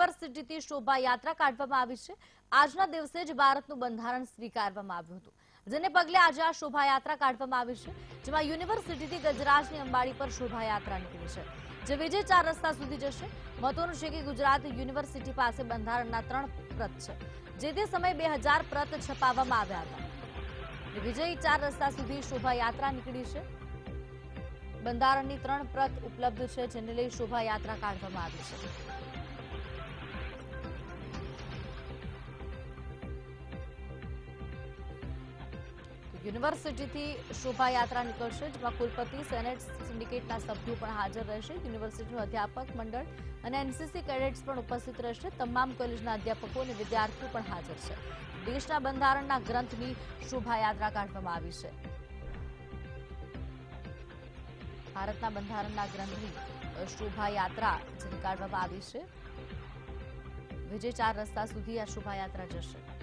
યુનિવર્સિટીથી શોભાયાત્રા કાઢવામાં આવી છે. આજના દિવસે જ ભારતનું બંધારણ સ્વીકારવામાં આવ્યું હતું. જેને પગલે આજે આ શોભાયાત્રા કાઢવામાં આવી છે, જેમાં યુનિવર્સિટીથી ગજરાજની અંબાડી પર શોભાયાત્રા નીકળી છે. જે વિજય ચાર રસ્તા સુધી જશે. મહત્વનું છે કે ગુજરાત યુનિવર્સિટી પાસે બંધારણના ત્રણ પ્રત છે જે તે સમયે બે પ્રત છપાવવામાં આવ્યા હતા. વિજય ચાર રસ્તા સુધી શોભાયાત્રા નીકળી છે. બંધારણની ત્રણ પ્રત ઉપલબ્ધ છે, જેને લઈ શોભાયાત્રા કાઢવામાં આવી છે. યુનિવર્સિટીથી શોભાયાત્રા નીકળશે, જેમાં કુલપતિ, સેનેટ સિન્ડિકેટના સભ્યો પણ હાજર રહેશે. યુનિવર્સિટીનું અધ્યાપક મંડળ અને એનસીસી કેડેટ્સ પણ ઉપસ્થિત રહેશે. તમામ કોલેજના અધ્યાપકો અને વિદ્યાર્થીઓ પણ હાજર છે. દેશના બંધારણના ગ્રંથની શોભાયાત્રા કાઢવામાં આવી છે. ભારતના બંધારણના ગ્રંથની શોભાયાત્રા જે કાઢવામાં આવી છે. વિજય ચાર રસ્તા સુધી આ શોભાયાત્રા જશે.